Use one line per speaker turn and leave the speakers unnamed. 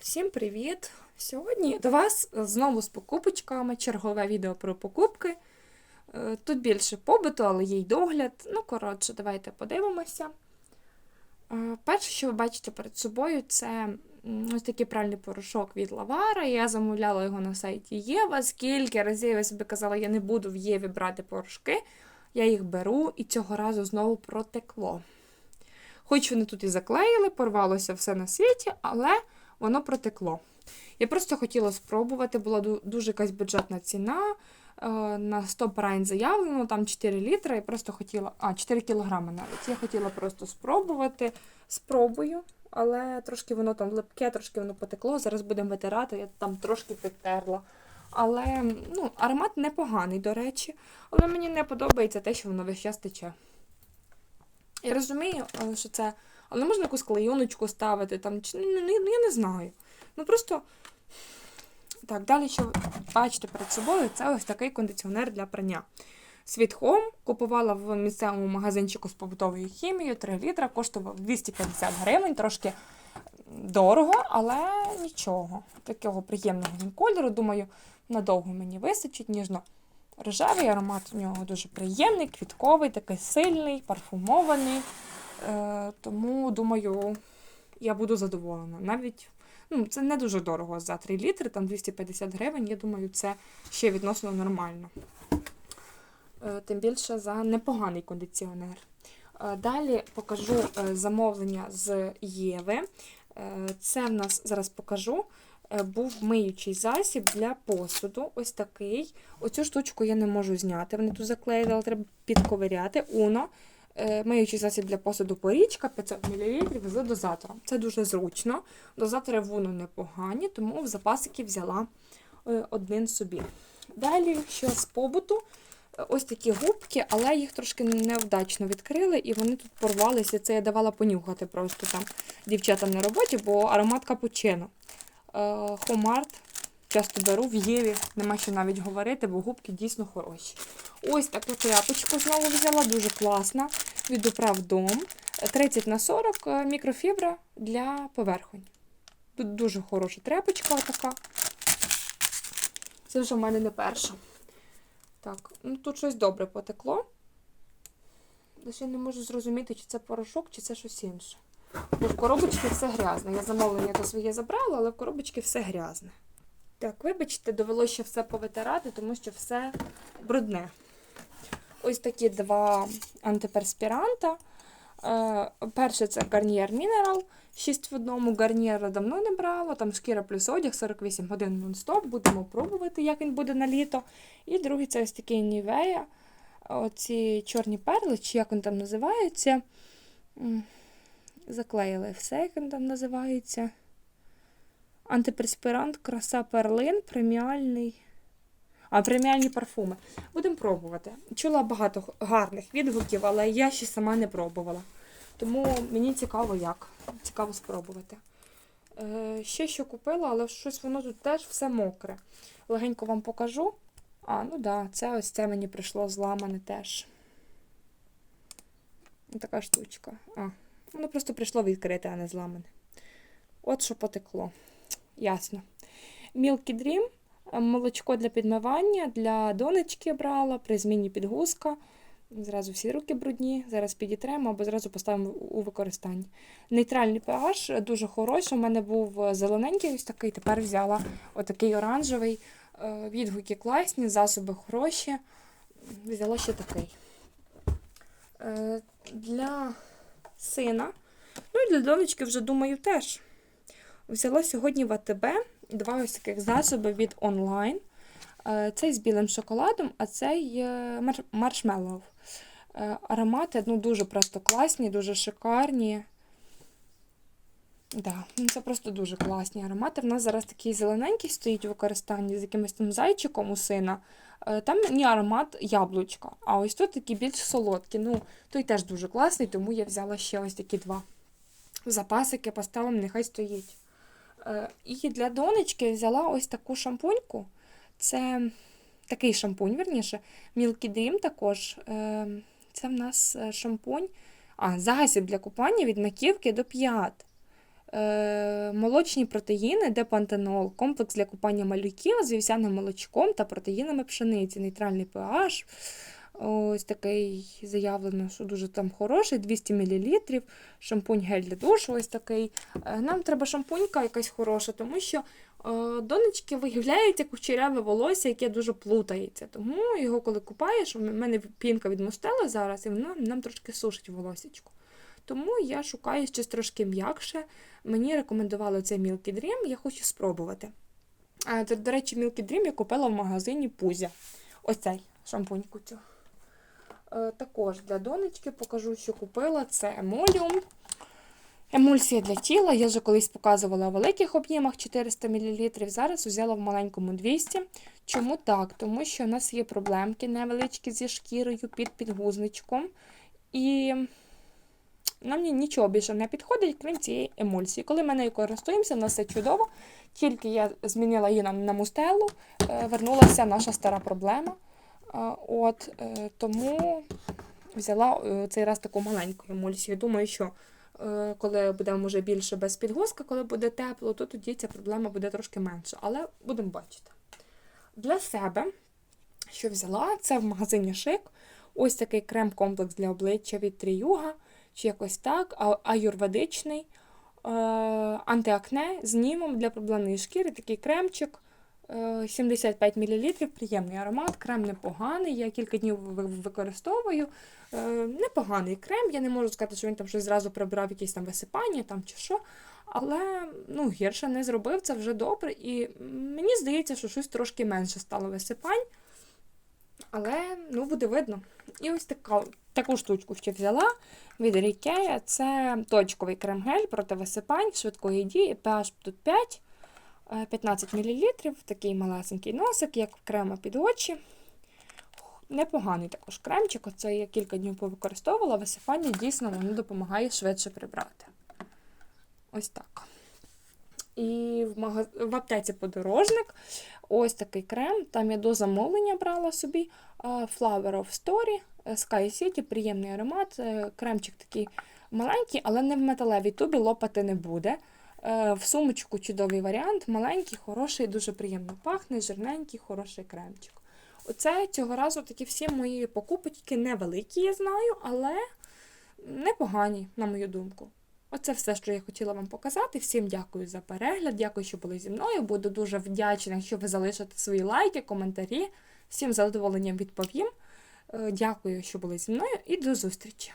Всім привіт! Сьогодні до вас знову з покупочками, чергове відео про покупки. Е, Тут більше побуту, але є й догляд. Ну, коротше, давайте подивимося. Е, Перше, що ви бачите перед собою, це ось такий пральний порошок від Лавара. Я замовляла його на сайті Єва. Скільки разів я собі казала, я не буду в Єві брати порошки. Я їх беру і цього разу знову протекло. Хоч вони тут і заклеїли, порвалося все на світі, але воно протекло. Я просто хотіла спробувати, була дуже якась бюджетна ціна. е, На 100 прайн заявлено, там 4 літри. Я просто хотіла, а, 4 кілограми навіть. Я хотіла просто спробувати. Спробую, але трошки воно там липке, трошки воно потекло. Зараз будемо витирати, я там трошки підтерла. Але ну, аромат непоганий, до речі. Але мені не подобається те, що воно весь час тече. Я розумію, е, що це. Але можна якусь клейоночку ставити, там, чи, ну, ну, ну, я не знаю. Ну просто. Так, далі, що бачите перед собою, це ось такий кондиціонер для прання. Home купувала в місцевому магазинчику з побутовою хімією 3 літра, коштував 250 гривень, трошки дорого, але нічого. Такого приємного кольору. Думаю, надовго мені вистачить, ніжно. Рожевий аромат у нього дуже приємний, квітковий, такий сильний, парфумований. Е, тому, думаю, я буду задоволена. Навіть ну, це не дуже дорого за 3 літри, там 250 гривень. Я думаю, це ще відносно нормально. Е, тим більше за непоганий кондиціонер. Е, далі покажу замовлення з Єви. Це в нас зараз покажу. Був миючий засіб для посуду. Ось такий. Оцю штучку я не можу зняти. Вони тут заклеїли, але треба підковиряти. Уно. Е, Миючий засіб для посуду порічка 500 мл з дозатором. Це дуже зручно. Дозатори в Уно непогані, тому в запасики взяла е, один собі. Далі, що з побуту, е, ось такі губки, але їх трошки невдачно відкрили, і вони тут порвалися. Це я давала понюхати просто там дівчатам на роботі, бо аромат капучино. Хомарт часто беру в Єві, нема що навіть говорити, бо губки дійсно хороші. Ось таку тряпочку знову взяла, дуже класна. Від управдом. 30 на 40 е, мікрофібра для поверхонь. Тут дуже хороша тряпочка така. Це вже в мене не перша. Так, ну тут щось добре потекло. Лише не можу зрозуміти, чи це порошок, чи це щось інше. Бо в коробочці все грязне. Я замовлення то своє забрала, але в коробочці все грязне. Так, вибачте, довелося ще все повитирати, тому що все брудне. Ось такі два антиперспіранта. Е, перше це Garnier Mineral 6 в одному. Garnier давно не брала, там шкіра плюс одяг 48 годин нон-стоп. Будемо пробувати, як він буде на літо. І другий це ось такий Nivea. Оці чорні перли, чи як він там називається. Заклеїли все, як він там називається. Антиперспірант, краса перлин, преміальний. А, преміальні парфуми. Будемо пробувати. Чула багато гарних відгуків, але я ще сама не пробувала. Тому мені цікаво, як. Цікаво спробувати. Е, ще що купила, але щось воно тут теж все мокре. Легенько вам покажу. А, ну да, це ось це мені прийшло зламане теж. Така штучка. А, воно просто прийшло відкрите, а не зламане. От що потекло. Ясно. Milky Dream. Е, Молочко для підмивання, для донечки брала, при зміні підгузка. Зразу всі руки брудні, зараз підітремо або зразу поставимо у використання. Нейтральний pH дуже хороший. У мене був зелененький ось такий, тепер взяла отакий оранжевий. Е, Відгуки класні, засоби хороші. Взяла ще такий. Е, Для сина, ну і для донечки вже думаю теж. Взяла сьогодні в АТБ два ось таких засоби від онлайн. Е, Цей з білим шоколадом, а цей е, маршмеллоу. Е, Аромати ну, дуже просто класні, дуже шикарні. Да, ну, це просто дуже класні аромати. В нас зараз такий зелененький стоїть у використанні з якимось там зайчиком у сина. Там мені аромат яблучка. А ось тут такі більш солодкі. Ну, той теж дуже класний, тому я взяла ще ось такі два запасики, поставимо, нехай стоїть. Е, І для донечки взяла ось таку шампуньку. Це такий шампунь, верніше. Milky Dream також. Е, Це в нас е, шампунь, а, засіб для купання від маківки до п'ят. молочні протеїни, де пантенол, комплекс для купання малюків з вівсяним молочком та протеїнами пшениці, нейтральний pH. Ось такий заявлено, що дуже там хороший, 200 мл, шампунь гель для душу, ось такий. Е, Нам треба шампунька якась хороша, тому що е, донечки виявляють як кучеряве волосся, яке дуже плутається. Тому його, коли купаєш, у мене пінка від мустела зараз, і воно нам трошки сушить волосечко. Тому я шукаю щось трошки м'якше. Мені рекомендували цей Milky Dream, я хочу спробувати. До, до речі, Milky Dream я купила в магазині Пузя. Ось цей шампуньку цю. Е, також для донечки покажу, що купила. Це емоліум. Емульсія для тіла. Я вже колись показувала в великих об'ємах 400 мл. Зараз взяла в маленькому 200 Чому так? Тому що у нас є проблемки невеличкі зі шкірою під підгузничком. І нам ні- нічого більше не підходить, крім цієї емульсії. Коли ми нею користуємося, в нас все чудово. Тільки я змінила її на, на мустелу, е, вернулася наша стара проблема. От, е, тому взяла е, цей раз таку маленьку емульсію. Думаю, що е, коли буде може більше без підгузка, коли буде тепло, то тоді ця проблема буде трошки менша. Але будемо бачити. Для себе, що взяла, це в магазині Шик. Ось такий крем-комплекс для обличчя від Тріюга, чи якось так, аюрведичний, антиакне з німом для проблемної шкіри, такий кремчик. Е, 75 мл, приємний аромат, крем непоганий. Я кілька днів використовую. Е, Непоганий крем. Я не можу сказати, що він там щось зразу прибрав якісь там висипання там чи що. Але ну, гірше не зробив, це вже добре. І мені здається, що щось трошки менше стало висипань. Але ну, буде видно. І ось така, таку штучку ще взяла від Рікея. Це точковий крем-гель проти висипань, швидкої дії, pH тут 5, е, 15 мл, такий малесенький носик, як крема під очі. Непоганий також кремчик. Оце я кілька днів повикористовувала. Висипання дійсно воно допомагає швидше прибрати. Ось так. І в, магаз... в аптеці подорожник ось такий крем. Там я до замовлення брала собі Flower of Story, е, Sky City, приємний аромат. е, Кремчик такий маленький, але не в металевій тубі лопати не буде. Е, В сумочку чудовий варіант, маленький, хороший, дуже приємно пахне, жирненький, хороший кремчик. Оце цього разу такі всі мої покупочки невеликі, я знаю, але непогані, на мою думку. Оце все, що я хотіла вам показати. Всім дякую за перегляд, дякую, що були зі мною. Буду дуже вдячна, якщо ви залишите свої лайки, коментарі. Всім задоволенням відповім. Е, Дякую, що були зі мною, і до зустрічі!